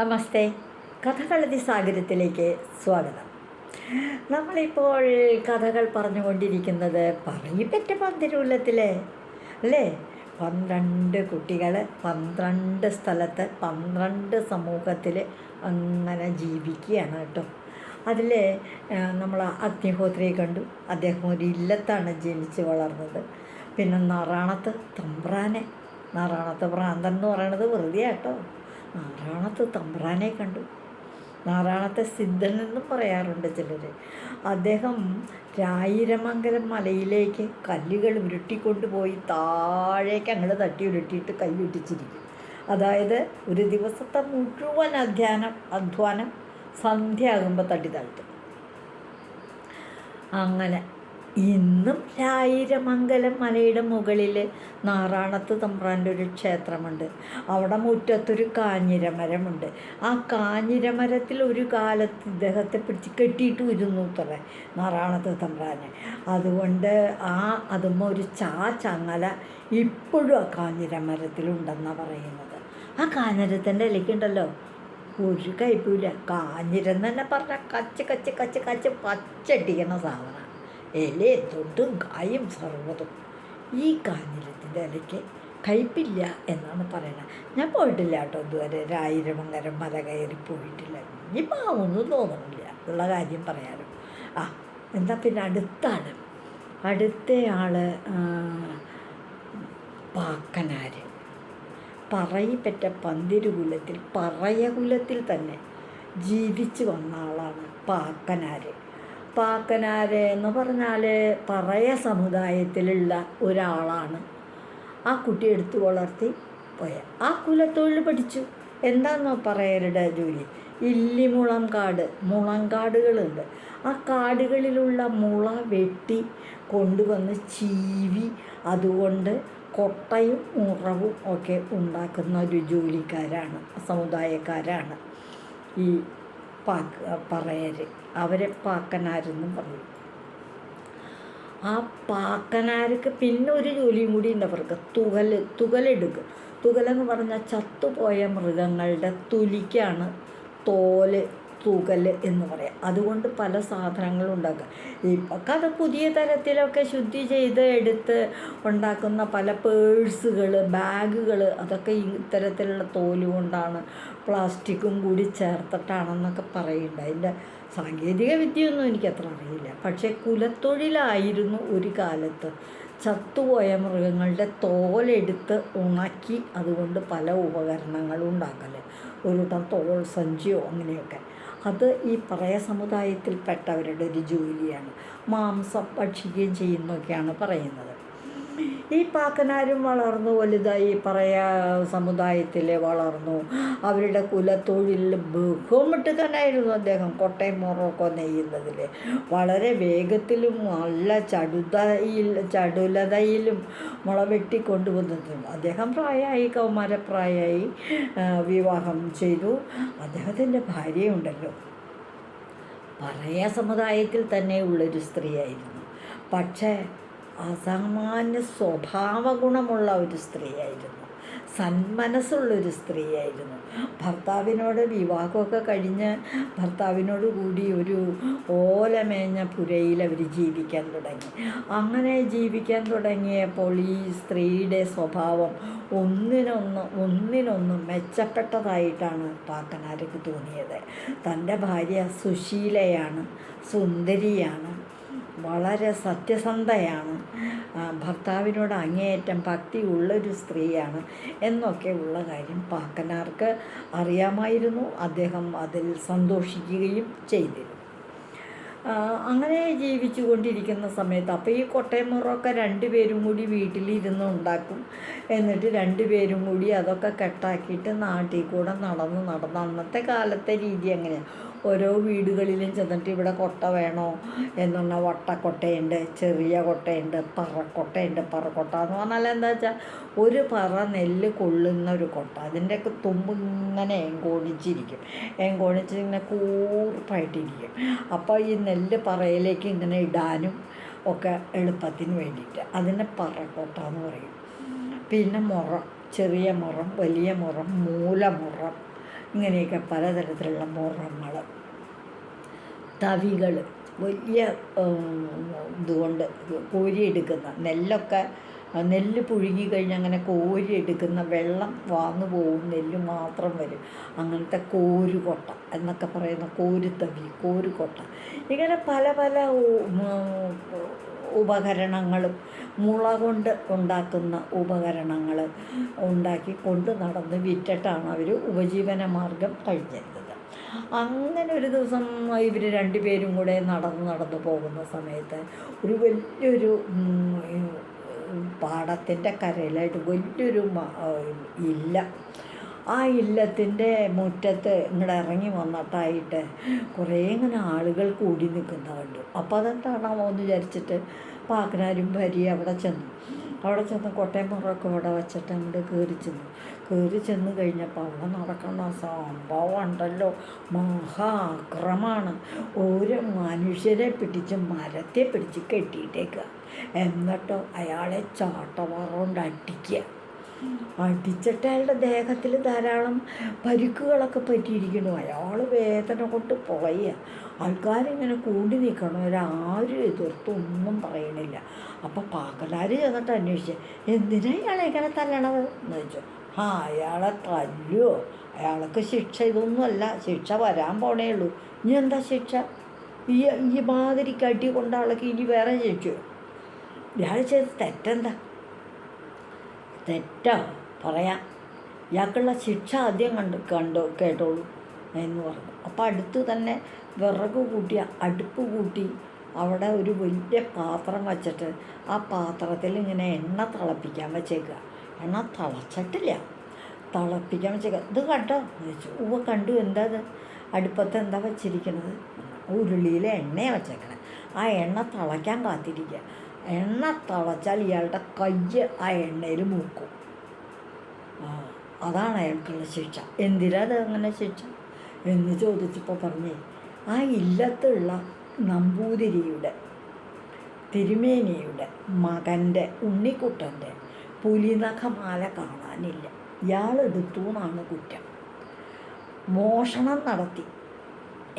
നമസ്തേ. കഥകളതി സാഗരത്തിലേക്ക് സ്വാഗതം. നമ്മളിപ്പോൾ കഥകൾ പറഞ്ഞുകൊണ്ടിരിക്കുന്നത് പറയിപ്പറ്റ പന്തിരൂലത്തിലെ അല്ലേ? പന്ത്രണ്ട് കുട്ടികൾ പന്ത്രണ്ട് സ്ഥലത്ത് പന്ത്രണ്ട് സമൂഹത്തിൽ അങ്ങനെ ജീവിക്കുകയാണ് കേട്ടോ. അതിൽ നമ്മൾ അഗ്നിഹോത്രിയെ കണ്ടു. അദ്ദേഹം ഒരു ഇല്ലത്താണ് ജനിച്ച് വളർന്നത്. പിന്നെ നാറാണത്ത് തമ്പ്രാനെ. നാറാണത്ത് ഭ്രാന്തൻ എന്ന് പറയണത് വെറുതെ കേട്ടോ. നാറാണത്ത് തമ്പ്രാനെ കണ്ടു. നാറാണത്തെ സിദ്ധൻ എന്നും പറയാറുണ്ട് ചിലർ അദ്ദേഹം രായിരമംഗലം മലയിലേക്ക് കല്ലുകൾ ഉരുട്ടിക്കൊണ്ടുപോയി താഴേക്ക് അങ്ങോട്ട് തട്ടി ഉരുട്ടിയിട്ട് കൈ അതായത് ഒരു ദിവസത്തെ മുഴുവൻ അധ്യാനം അധ്വാനം സന്ധ്യയാകുമ്പോൾ തട്ടി താഴ്ത്തും. അങ്ങനെ ഇന്നും രായിരമംഗലം മലയുടെ മുകളിൽ നാറാണത്ത് തമ്പ്രാന്റെ ഒരു ക്ഷേത്രമുണ്ട്. അവിടെ മുറ്റത്തൊരു കാഞ്ഞിരമരമുണ്ട്. ആ കാഞ്ഞിരമരത്തിൽ ഒരു കാലത്ത് ഇദ്ദേഹത്തെ പിടിച്ച് കെട്ടിയിട്ട് ഇരുന്നു അത്രേ നാറാണത്ത് തമ്പ്രാനെ. അതുകൊണ്ട് ആ അതുമ്പോൾ ഒരു ചാ ചങ്ങല ഇപ്പോഴും ആ കാഞ്ഞിരമരത്തിലുണ്ടെന്നാണ് പറയുന്നത്. ആ കാഞ്ഞിരത്തിന്റെ ഇലയ്ക്കുണ്ടല്ലോ ഒരു കയ്പില്ല കാഞ്ഞിരം തന്നെ പറഞ്ഞാൽ കച്ച് കച്ച് കച്ച് കച്ച് പച്ചടിക്കണ സാധനം. ഇലയും തൊണ്ടും കായും സർവതും. ഈ കാഞ്ഞിരത്തിന്റെ ഇലയ്ക്ക് കയ്പില്ല എന്നാണ് പറയുന്നത് ഞാൻ പോയിട്ടില്ല കേട്ടോ ഇതുവരെ. രായിരമംഗലം മല കയറി പോയിട്ടില്ല. ഇനിയിപ്പോൾ ഒന്നും തോന്നുന്നില്ല ഉള്ള കാര്യം പറയാനും ആ എന്താ പിന്നെ അടുത്താണ്. അടുത്ത ആൾ പാക്കനാര്. പറയിപ്പറ്റ പന്തിരുകുലത്തിൽ പറയകുലത്തിൽ തന്നെ ജീവിച്ചു വന്ന ആളാണ് പാക്കനാര്. പാക്കനാര് എന്ന് പറഞ്ഞാൽ പറയ സമുദായത്തിലുള്ള ഒരാളാണ്. ആ കുട്ടി എടുത്തു വളർത്തി പോയ. ആ കുലത്തൊഴിൽ പഠിച്ചു. എന്താണെന്നോ പറയരുടെ ജോലി. ഇല്ലിമുളം കാട് മുളങ്കാടുകളുണ്ട് ആ കാടുകളിലുള്ള മുള വെട്ടി കൊണ്ടുവന്ന് ചീവി അതുകൊണ്ട് കൊട്ടയും ഉറവും ഒക്കെ ഉണ്ടാക്കുന്ന ഒരു ജോലിക്കാരാണ് സമുദായക്കാരാണ്. ഈ പാക്ക് പറയര്. അവരെ പാക്കനാരെന്നും പറയും. ആ പാക്കനാർക്ക് പിന്നെ ഒരു ജോലിയും കൂടി ഉണ്ട് അവർക്ക്. തുകൽ തുകലെടുക്കുക തുകലെന്ന് പറഞ്ഞാൽ ചത്തുപോയ മൃഗങ്ങളുടെ തുലിക്കാണ് തോൽ. തൂകൽ എന്ന് പറയാം. അതുകൊണ്ട് പല സാധനങ്ങളും ഉണ്ടാക്കുക ഇപ്പൊക്കെ അത് പുതിയ തരത്തിലൊക്കെ ശുദ്ധി ചെയ്ത് എടുത്ത് ഉണ്ടാക്കുന്ന പല പേഴ്സുകൾ ബാഗുകൾ അതൊക്കെ ഇത്തരത്തിലുള്ള തോൽ കൊണ്ടാണ് പ്ലാസ്റ്റിക്കും കൂടി ചേർത്തിട്ടാണെന്നൊക്കെ പറയുന്നുണ്ട്. അതിന്റെ സാങ്കേതിക വിദ്യയൊന്നും എനിക്കത്ര അറിയില്ല. പക്ഷേ കുലത്തൊഴിലായിരുന്നു ഒരു കാലത്ത് ചത്തുപോയ മൃഗങ്ങളുടെ തോലെടുത്ത് ഉണക്കി അതുകൊണ്ട് പല ഉപകരണങ്ങളും ഉണ്ടാക്കൽ ഒരു തോൾ സഞ്ചിയോ അങ്ങനെയൊക്കെ. അത് ഈ പറയ സമുദായത്തിൽപ്പെട്ടവരുടെ ഒരു ജോലിയാണ്. മാംസം ഭക്ഷിക്കുകയും ചെയ്യുന്നൊക്കെയാണ് പറയുന്നത്. ഈ പാക്കനാരും വളർന്നു വലുതായി പറയ സമുദായത്തിൽ വളർന്നു. അവരുടെ കുലത്തൊഴിലിൽ ബഹുമിട്ടുകനായിരുന്നു അദ്ദേഹം കോട്ടയം മുറൊക്കെ നെയ്യുന്നതിൽ വളരെ വേഗത്തിലും നല്ല ചടുതയിൽ ചടുലതയിലും മുളവെട്ടി കൊണ്ടുവന്നിട്ടുണ്ട് അദ്ദേഹം പ്രായമായി കൗമാരപ്രായമായി വിവാഹം ചെയ്തു. അദ്ദേഹത്തിന്റെ ഭാര്യയുണ്ടല്ലോ. പറയ സമുദായത്തിൽ തന്നെ ഉള്ളൊരു സ്ത്രീയായിരുന്നു. പക്ഷേ അസാമാന്യ സ്വഭാവ ഗുണമുള്ള ഒരു സ്ത്രീയായിരുന്നു. സന്മനസ്സുള്ളൊരു സ്ത്രീയായിരുന്നു. ഭർത്താവിനോട് വിവാഹമൊക്കെ കഴിഞ്ഞ് ഭർത്താവിനോട് കൂടി ഒരു ഓലമേഞ്ഞ പുരയിൽ അവർ ജീവിക്കാൻ തുടങ്ങി. അങ്ങനെ ജീവിക്കാൻ തുടങ്ങിയപ്പോൾ ഈ സ്ത്രീയുടെ സ്വഭാവം ഒന്നിനൊന്ന് ഒന്നിനൊന്ന് മെച്ചപ്പെട്ടതായിട്ടാണ് പാക്കനാർക്ക് തോന്നിയത്. തന്റെ ഭാര്യ സുശീലയാണ് സുന്ദരിയാണ്. വളരെ സത്യസന്ധയാണ്. ഭർത്താവിനോട് അങ്ങേയറ്റം ഭക്തി ഉള്ളൊരു സ്ത്രീയാണ് എന്നൊക്കെ ഉള്ള കാര്യം പാക്കനാർക്ക് അറിയാമായിരുന്നു. അദ്ദേഹം അതിൽ സന്തോഷിക്കുകയും ചെയ്തിരുന്നു. അങ്ങനെ ജീവിച്ചു കൊണ്ടിരിക്കുന്ന സമയത്ത് അപ്പോൾ ഈ കൊട്ടയമുറൊക്കെ രണ്ടുപേരും കൂടി വീട്ടിലിരുന്ന് ഉണ്ടാക്കും. എന്നിട്ട് രണ്ടുപേരും കൂടി അതൊക്കെ കെട്ടാക്കിയിട്ട് നാട്ടിൽ കൂടെ നടന്ന് നടന്ന് അന്നത്തെ കാലത്തെ രീതി അങ്ങനെയാണ് ഓരോ വീടുകളിലും ചെന്നിട്ട് ഇവിടെ കൊട്ട വേണോ എന്ന് പറഞ്ഞാൽ വട്ടക്കൊട്ടയുണ്ട് ചെറിയ കൊട്ടയുണ്ട് പറക്കൊട്ടയുണ്ട്. പറക്കൊട്ട എന്ന് പറഞ്ഞാൽ എന്താ വെച്ചാൽ ഒരു പറ നെല്ല് കൊള്ളുന്ന ഒരു കൊട്ട. അതിന്റെയൊക്കെ തുമ്പ് ഇങ്ങനെ എങ്കോണിച്ചിരിക്കും എങ്കോണിച്ച് ഇങ്ങനെ കൂർപ്പായിട്ടിരിക്കും. അപ്പോൾ ഈ നെല്ല് പറയിലേക്ക് ഇങ്ങനെ ഇടാനും ഒക്കെ എളുപ്പത്തിന് വേണ്ടിയിട്ട്. അതിനെ പറക്കൊട്ട എന്ന് പറയും. പിന്നെ മുറം ചെറിയ മുറം വലിയ മുറം മൂലമുറം. ഇങ്ങനെയൊക്കെ പലതരത്തിലുള്ള മുറങ്ങൾ തവികൾ വലിയ ഇതുകൊണ്ട് കോരിയെടുക്കുന്ന നെല്ലൊക്കെ നെല്ല് പുഴുങ്ങി കഴിഞ്ഞ് അങ്ങനെ കോരിയെടുക്കുന്ന വെള്ളം വാന്നു പോകും നെല്ല് മാത്രം വരും. അങ്ങനത്തെ കോരുകൊട്ട എന്നൊക്കെ പറയുന്ന കോരുത്തവി കോരുകൊട്ട. ഇങ്ങനെ പല പല ഉപകരണങ്ങളും മുള കൊണ്ട് ഉണ്ടാക്കുന്ന ഉപകരണങ്ങൾ ഉണ്ടാക്കി കൊണ്ട് നടന്ന് വിറ്റിട്ടാണ് അവർ ഉപജീവന മാർഗം കഴിഞ്ഞിരുന്നത്. അങ്ങനെ ഒരു ദിവസം ഇവർ രണ്ടുപേരും കൂടെ നടന്ന് നടന്ന് പോകുന്ന സമയത്ത് ഒരു വലിയൊരു പാടത്തിന്റെ കരയിലായിട്ട് വലിയൊരു ഇല്ല. ആ ഇല്ലത്തിന്റെ മുറ്റത്ത് ഇങ്ങോട്ട് ഇറങ്ങി വന്നിട്ടായിട്ട് കുറേ ഇങ്ങനെ ആളുകൾ കൂടി നിൽക്കുന്ന കണ്ടു. അപ്പോൾ അതെന്താണാവോ എന്ന് വിചാരിച്ചിട്ട് പാക്കനാരും ഭരി അവിടെ ചെന്നു. അവിടെ ചെന്ന് കൊട്ടയം മുറൊക്കെ അവിടെ വെച്ചിട്ട് അങ്ങോട്ട് കയറി ചെന്നു. കയറി ചെന്ന് കഴിഞ്ഞപ്പോൾ അവിടെ നടക്കുന്ന സംഭവം ഉണ്ടല്ലോ. മഹാക്രമാണ് ഒരു മനുഷ്യരെ പിടിച്ച് മരത്തെ പിടിച്ച് കെട്ടിയിട്ടേക്കുക എന്നിട്ടോ അയാളെ ചാട്ടവാറുകൊണ്ട് അടിക്കുക അടിച്ചിട്ട് അയാളുടെ ദേഹത്തിൽ ധാരാളം പരിക്കുകളൊക്കെ പറ്റിയിരിക്കുന്നു. അയാൾ വേദന കൊണ്ട് പോയ ആൾക്കാരിങ്ങനെ കൂടി നിൽക്കണം. ഒരാരും എതിർത്തൊന്നും പറയണില്ല. അപ്പോൾ പാക്കലാർ ചെന്നിട്ട് അന്വേഷിച്ച് എന്തിനാ ഇയാളെ ഇങ്ങനെ തല്ലണത്? എന്ന് വെച്ചു ആ അയാളെ തല്ലുവോ? അയാൾക്ക് ശിക്ഷ ഇതൊന്നുമല്ല ശിക്ഷ വരാൻ പോണേ ഉള്ളൂ. ഇനി എന്താ ശിക്ഷ? ഈ ഈ മാതിരി കട്ടി കൊണ്ട ആൾക്ക് ഇനി വേറെ ശിക്ഷയോ? ഇയാൾ ചെയ്ത് തെറ്റെന്താ? തെറ്റാ പറയാം. ഇയാൾക്കുള്ള ശിക്ഷ ആദ്യം കണ്ട് കണ്ടു കേട്ടോളൂ എന്ന് പറഞ്ഞു. അപ്പോൾ അടുത്ത് തന്നെ വിറക് കൂട്ടി അടുപ്പ് കൂട്ടി അവിടെ ഒരു വലിയ പാത്രം വച്ചിട്ട് ആ പാത്രത്തിൽ ഇങ്ങനെ എണ്ണ തിളപ്പിക്കാൻ വെച്ചേക്കുക. എണ്ണ തിളച്ചിട്ടില്ല. തിളപ്പിക്കാൻ വെച്ചേക്കുക. ഇത് കണ്ടോ? ചോദിച്ചു. ഉവ കണ്ടു. എന്താ ഇത്? അടുപ്പത്ത് എന്താ വെച്ചിരിക്കുന്നത് ഉരുളിയിൽ എണ്ണയാണ് വെച്ചേക്കണേ. ആ എണ്ണ തിളയ്ക്കാൻ കാത്തിരിക്കുക. എണ്ണ തളച്ചാൽ ഇയാളുടെ കയ്യ് ആ എണ്ണയിൽ മൂക്കും അതാണ് അയാൾക്കുള്ള ശിക്ഷ. എന്തിനാണ് അങ്ങനെ ശിക്ഷ? എന്ന് ചോദിച്ചപ്പോൾ പറഞ്ഞേ ആ ഇല്ലത്തുള്ള നമ്പൂതിരിയുടെ തിരുമേനിയുടെ മകന്റെ ഉണ്ണിക്കുട്ടന്റെ പുലിനഖമാല കാണാനില്ല. ഇയാളെടുത്തു എന്നാണ് കുറ്റം. മോഷണം നടത്തി.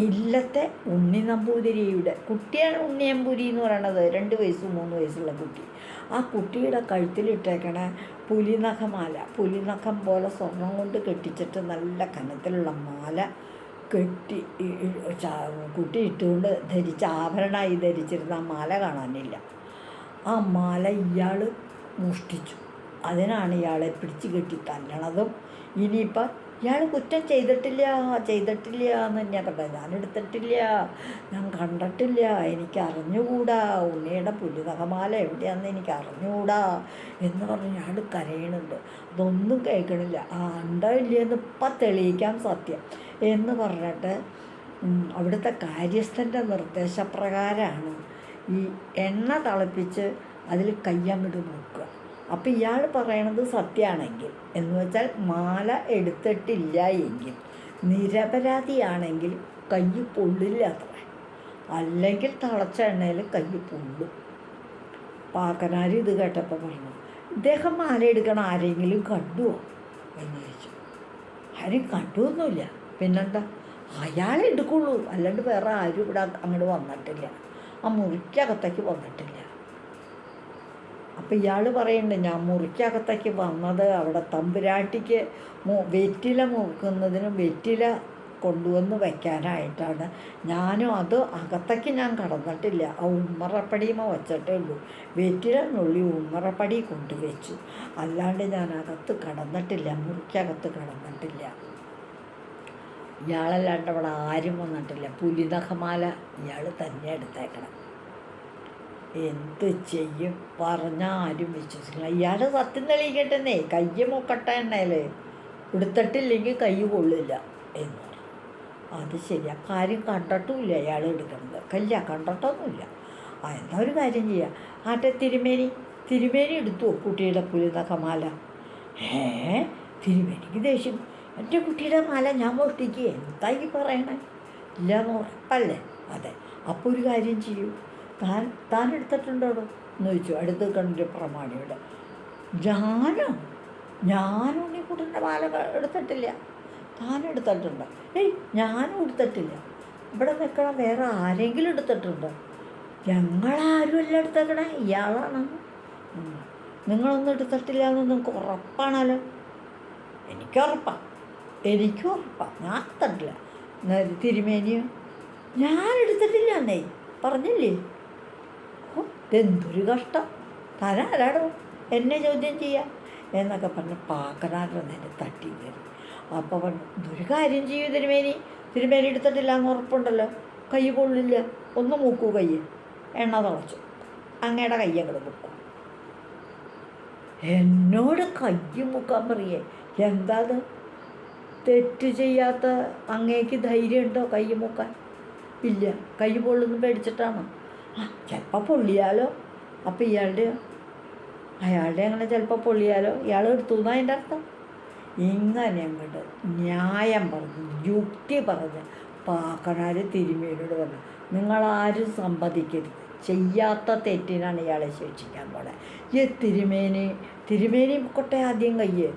ഇല്ലത്തെ ഉണ്ണി നമ്പൂതിരിയുടെ കുട്ടിയാണ് ഉണ്ണിയമ്പൂരി എന്ന് പറയണത് രണ്ട് വയസ്സും മൂന്ന് വയസ്സുള്ള കുട്ടി. ആ കുട്ടിയുടെ കഴുത്തിലിട്ടേക്കണ പുലിനഖമാല പുലിനഖം പോലെ സ്വർണം കൊണ്ട് കെട്ടിച്ചിട്ട് നല്ല കനത്തിലുള്ള മാല കെട്ടി കുട്ടി ഇട്ടുകൊണ്ട് ധരിച്ച ആഭരണമായി ധരിച്ചിരുന്ന ആ മാല കാണാനില്ല. ആ മാല ഇയാൾ മോഷ്ടിച്ചു. അതിനാണ് ഇയാളെ പിടിച്ചു കെട്ടി തല്ലണതും. ഇനിയിപ്പം ഇയാൾ കുറ്റം ചെയ്തിട്ടില്ല ചെയ്തിട്ടില്ല എന്ന് തന്നെയാണ് പറഞ്ഞത് ഞാൻ എടുത്തിട്ടില്ല ഞാൻ കണ്ടിട്ടില്ല എനിക്ക് അറിഞ്ഞുകൂടാ. ഉണ്ണിയുടെ പുല്ലുതകമാല എവിടെയാണെന്ന് എനിക്ക് അറിഞ്ഞുകൂടാ എന്ന് പറഞ്ഞ് ഇയാൾ കരയണുണ്ട്. അതൊന്നും കേൾക്കണില്ല. ആ ഉണ്ടോ ഇല്ലയെന്ന് ഇപ്പം തെളിയിക്കാം സത്യം എന്ന് പറഞ്ഞിട്ട് അവിടുത്തെ കാര്യസ്ഥന്റെ നിർദ്ദേശപ്രകാരമാണ് ഈ എണ്ണ തിളപ്പിച്ച് അതിൽ കയ്യങ്ങോട്ട് നോക്കുക അപ്പം ഇയാൾ പറയണത് സത്യമാണെങ്കിൽ എന്ന് വെച്ചാൽ മാല എടുത്തിട്ടില്ല എങ്കിൽ. നിരപരാധിയാണെങ്കിൽ കൈ പൊള്ളില്ല അത്ര. അല്ലെങ്കിൽ തളച്ച എണ്ണയിൽ കൈ പൊള്ളും. പാക്കനാർ ഇത് കേട്ടപ്പോൾ പറഞ്ഞു ഇദ്ദേഹം മാല എടുക്കണ ആരെങ്കിലും കണ്ടുവോ എന്ന് ചോദിച്ചു. ആരും കണ്ടുവൊന്നുമില്ല പിന്നെന്താ? അയാളെ എടുക്കുള്ളൂ. അല്ലാണ്ട് വേറെ ആരും ഇവിടെ അങ്ങോട്ട് വന്നിട്ടില്ല. ആ മുറിക്കകത്തേക്ക് വന്നിട്ടില്ല. അപ്പം ഇയാൾ പറയുന്നുണ്ട് ഞാൻ മുറിക്കകത്തേക്ക് വന്നത് അവിടെ തമ്പുരാട്ടിക്ക് വെറ്റില മുറുക്കുന്നതിനും വെറ്റില കൊണ്ടുവന്ന് വയ്ക്കാനായിട്ടാണ് ഞാനും അത് അകത്തേക്ക് ഞാൻ കടന്നിട്ടില്ല. ആ ഉമ്മറപ്പടിയുമ വച്ചിട്ടേ ഉള്ളൂ. വെറ്റില നുള്ളി ഉമ്മറപ്പടി കൊണ്ടുവച്ചു. അല്ലാണ്ട് ഞാൻ അകത്ത് കടന്നിട്ടില്ല മുറിക്കകത്ത് കടന്നിട്ടില്ല. ഇയാളല്ലാണ്ട് അവിടെ ആരും വന്നിട്ടില്ല. പുലിനഖമാല ഇയാൾ തന്നെ എടുത്തേക്കണം. എന്ത് ചെയ്യും? പറഞ്ഞാൽ ആരും വിശ്വസിക്കില്ല സത്യം തെളിയിക്കട്ടെന്നേ. കയ്യ് മുക്കട്ടെ എണ്ണയിൽ എടുത്തിട്ടില്ലെങ്കിൽ കൈ കൊള്ളില്ല എന്ന് അത് ശരിയാ കാര്യം കണ്ടിട്ടുമില്ല അയാൾ എടുക്കുന്നത്. കല്ല കണ്ടിട്ടൊന്നുമില്ല. ആ ഒരു കാര്യം ചെയ്യാം? ആട്ടെ തിരുമേനി. തിരുമേനി എടുത്തു കുട്ടിയുടെ പുലിന്ന കമാല ഏ തിരുമേനിക്ക് ദേഷ്യം. എന്റെ കുട്ടിയുടെ മാല ഞാൻ മോഷ്ടിക്കുക എന്തായി പറയണേ? ഇല്ല ഉറപ്പല്ലേ? അതെ. അപ്പോൾ ഒരു കാര്യം ചെയ്യൂ. താൻ താൻ എടുത്തിട്ടുണ്ടോ എന്ന് ചോദിച്ചു. അടുത്ത് കണ്ടൊരു പ്രമാണിയോട്. ഞാനോ ഞാനുണ്ണിക്കുട്ടന്റെ മാല ക- എടുത്തിട്ടില്ല. താൻ എടുത്തിട്ടുണ്ട് ഏയ് ഞാനും എടുത്തിട്ടില്ല. ഇവിടെ നിൽക്കണ വേറെ ആരെങ്കിലും എടുത്തിട്ടുണ്ട്? ഞങ്ങളാരുമല്ല എടുത്തേക്കണേ. ഇയാളാണ്. നിങ്ങളൊന്നും എടുത്തിട്ടില്ല എന്ന് നിങ്ങൾക്ക് ഉറപ്പാണല്ലോ? എനിക്ക് ഉറപ്പാണ് എനിക്ക് ഉറപ്പാണ് ഞാൻ എടുത്തിട്ടില്ല. തിരുമേനിയോ. ഞാൻ എടുത്തിട്ടില്ല എന്നേ പറഞ്ഞില്ലേ? ഇതെന്തൊരു കഷ്ടം? താനാരാടോ എന്നെ ചോദ്യം ചെയ്യാം. എന്നൊക്കെ പറഞ്ഞ് പാക്കനാട്ടിൽ എന്നെ തട്ടി കയറി. അപ്പോൾ പറഞ്ഞു ഇതൊരു കാര്യം ചെയ്യൂ തിരുമേനി. തിരുമേനി എടുത്തിട്ടില്ല എന്ന് ഉറപ്പുണ്ടല്ലോ. കൈ കൊള്ളില്ല. ഒന്ന് മൂക്കൂ കൈ എണ്ണ തുളച്ചു. അങ്ങയുടെ കൈ അങ്ങോട്ട് മുക്കും എന്നോട് കൈ മുക്കാൻ പറയേ. എന്താ അത്? തെറ്റ് ചെയ്യാത്ത അങ്ങേക്ക് ധൈര്യമുണ്ടോ കൈ മുക്കാൻ ഇല്ല. കൈ പൊള്ളുന്നു പേടിച്ചിട്ടാണ്. ചിലപ്പോൾ പൊള്ളിയാലോ? അപ്പം ഇയാളുടെ അയാളുടെ അങ്ങനെ ചിലപ്പോൾ പൊള്ളിയാലോ? ഇയാൾ എടുത്തു എന്നാ അതിന്റെ അർത്ഥം? ഇങ്ങനെ അങ്ങോട്ട് ന്യായം പറഞ്ഞ് യുക്തി പറഞ്ഞ്. പാക്കണാർ തിരുമേനോട് പറഞ്ഞു നിങ്ങളാരും സമ്മതിക്കരുത്. ചെയ്യാത്ത തെറ്റിനാണ് ഇയാളെ ശിക്ഷിക്കാൻ പോണേ. ഈ തിരുമേനി തിരുമേനി കൊട്ടെ ആദ്യം കയ്യ്.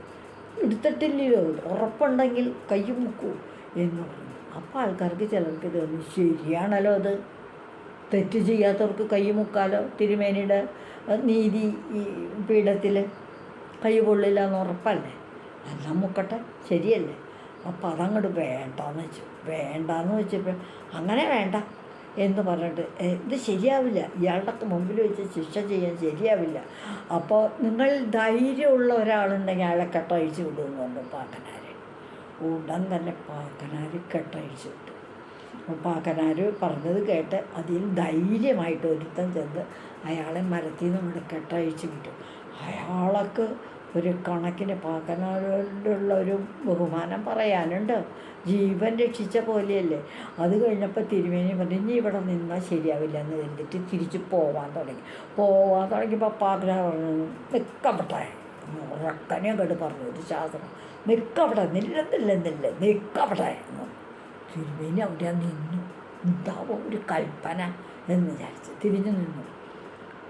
എടുത്തിട്ടില്ലല്ലോ. ഉറപ്പുണ്ടെങ്കിൽ കൈ മുക്കൂ. എന്ന് പറഞ്ഞു. അപ്പോൾ ആൾക്കാർക്ക് ചിലർക്ക് തോന്നി ശരിയാണല്ലോ അത്. തെറ്റ് ചെയ്യാത്തവർക്ക് കൈ മുക്കാലോ തിരുമേനിയുടെ നീതി ഈ പീഠത്തിൽ കൈ പൊള്ളില്ല എന്ന് ഉറപ്പല്ലേ? എല്ലാം മുക്കട്ടെ ശരിയല്ലേ? അപ്പം അതങ്ങോട്ട് വേണ്ടാന്ന് വെച്ചു വേണ്ടാന്ന് വെച്ചപ്പോൾ അങ്ങനെ വേണ്ട എന്ന് പറഞ്ഞിട്ട് ഇത് ശരിയാവില്ല. ഇയാളുടെ മുമ്പിൽ വെച്ച് ശിക്ഷ ചെയ്യാൻ ശരിയാവില്ല. അപ്പോൾ നിങ്ങൾ ധൈര്യമുള്ള ഒരാളുണ്ടെങ്കിൽ അയാളെ കെട്ടഴിച്ചു വിടുമെന്ന് പറഞ്ഞു പാക്കനാർ ഉടൻ തന്നെ പാക്കനാർ കെട്ടഴിച്ചു വിട്ടു. പാക്കനാർ പറഞ്ഞത് കേട്ട് അതിൽ ധൈര്യമായിട്ട് ഒരുത്തൻ ചെന്ന് അയാളെ മരത്തിൽ നിന്ന് ഇവിടെ കെട്ടഴിച്ച് വിട്ടു. അയാൾക്ക് ഒരു കണക്കിന് പാക്കനാരോടുള്ള ഒരു ബഹുമാനം പറയാനുണ്ട്. ജീവൻ രക്ഷിച്ച പോലെയല്ലേ. അത് കഴിഞ്ഞപ്പോൾ തിരുമേനി പറഞ്ഞു ഇനി ഇവിടെ നിന്നാൽ ശരിയാവില്ല എന്ന് കരുതിട്ട് തിരിച്ച് പോവാൻ തുടങ്ങി. പോവാൻ തുടങ്ങിയപ്പോൾ പാക്കനാർ പറഞ്ഞു നിൽക്കപ്പെട്ടെ ഉറക്കനെ അങ്ങോട്ട് പറഞ്ഞു ഒരു ശാസ്ത്രം. നിൽക്കവിടെ നില്ലെന്നില്ല നില്ല നിൽക്കവിടെ എന്ന് തിരുമേനി അവിടെ നിന്നു. എന്താവോ ഒരു കൽപ്പന എന്ന് വിചാരിച്ച് തിരിഞ്ഞു നിന്നു.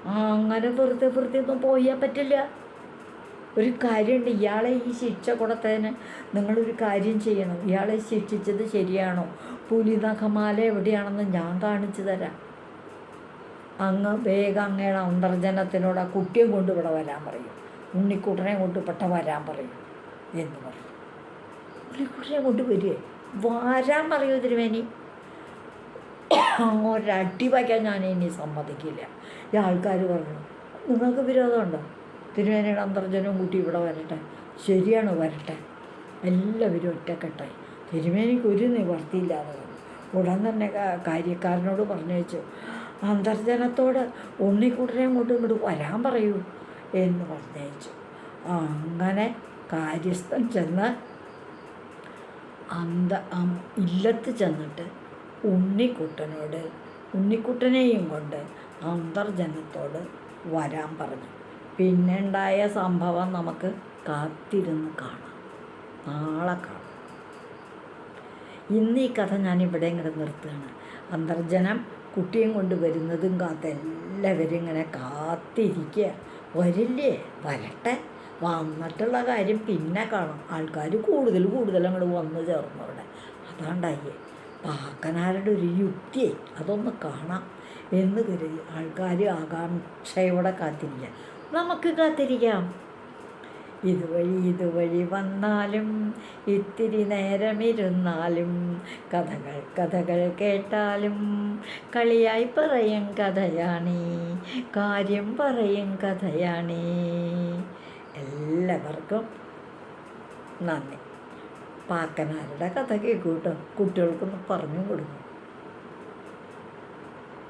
അങ്ങനെ വെറുതെ വെറുതെ ഒന്നും പോയാൽ പറ്റില്ല. ഒരു കാര്യമുണ്ട് ഇയാളെ ഈ ശിക്ഷ കൊടുത്തതിന് നിങ്ങളൊരു കാര്യം ചെയ്യണം. ഇയാളെ ശിക്ഷിച്ചത് ശരിയാണോ? പുലിനഖമാല എവിടെയാണെന്ന് ഞാൻ കാണിച്ചു തരാം. അങ്ങ് വേഗം അങ്ങയുടെ അന്തർജനത്തിനോട് ആ കുട്ടിയെ കൊണ്ട് ഇവിടെ വരാൻ പറയും. ഉണ്ണിക്കുട്ടനെ കൊണ്ട് പെട്ട വരാൻ പറയും എന്ന് പറയും. ഉണ്ണിക്കുട്ടനെ കൊണ്ട് വരികയെ വരാൻ പറയൂ തിരുവേനി ഒരടി വയ്ക്കാൻ ഞാൻ ഇനി സമ്മതിക്കില്ല. ഈ ആൾക്കാർ പറഞ്ഞു നിങ്ങൾക്ക് വിരോധമുണ്ടോ? തിരുവേനയുടെ അന്തർജനവും കൂട്ടി ഇവിടെ വരട്ടെ. ശരിയാണ് വരട്ടെ. എല്ലാവരും ഒറ്റക്കെട്ടായി. തിരുമേനിക്ക് ഒരു നിവർത്തിയില്ലാതെ ഉടൻ തന്നെ കാര്യക്കാരനോട് പറഞ്ഞു വെച്ചു അന്തർജനത്തോട് ഉണ്ണിക്കുട്ടനെ അങ്ങോട്ടും ഇങ്ങോട്ട് വരാൻ പറയൂ എന്ന് പറഞ്ഞയച്ചു. അങ്ങനെ കാര്യസ്ഥൻ ചെന്ന് അന്ത ഇല്ലത്ത് ചെന്നിട്ട് ഉണ്ണിക്കുട്ടനോട് ഉണ്ണിക്കുട്ടനെയും കൊണ്ട് അന്തർജനത്തോട് വരാൻ പറഞ്ഞു. പിന്നെ ഉണ്ടായ സംഭവം നമുക്ക് കാത്തിരുന്ന് കാണാം. നാളെ കാണാം. ഇന്ന് ഈ കഥ ഞാൻ ഇവിടെ ഇങ്ങനെ നിർത്തുകയാണ്. അന്തർജനം കുട്ടിയും കൊണ്ട് വരുന്നതും കാത്ത് എല്ലാവരും ഇങ്ങനെ കാത്തിരിക്കുക വരില്ലേ? വരട്ടെ? വന്നിട്ടുള്ള കാര്യം പിന്നെ കാണും. ആൾക്കാർ കൂടുതൽ കൂടുതൽ അങ്ങോട്ട് വന്നു ചേർന്നു അവിടെ. അതാണ്ടായി. പാക്കനാരുടെ ഒരു യുക്തിയെ അതൊന്ന് കാണാം എന്ന് കരുതി. ആൾക്കാർ ആകാംക്ഷയോടെ കാത്തിരിക്കുക നമുക്ക് കാത്തിരിക്കാം. ഇതുവഴി ഇതുവഴി വന്നാലും ഇത്തിരി നേരമിരുന്നാലും കഥകൾ കഥകൾ കേട്ടാലും കളിയായി പറയും കഥയാണേ. കാര്യം പറയും കഥയാണീ. എല്ലാവർക്കും നന്ദി. പാക്കനാരുടെ കഥ കേൾക്കൂട്ടോ കുട്ടികൾക്കൊന്ന് പറഞ്ഞു കൊടുക്കും.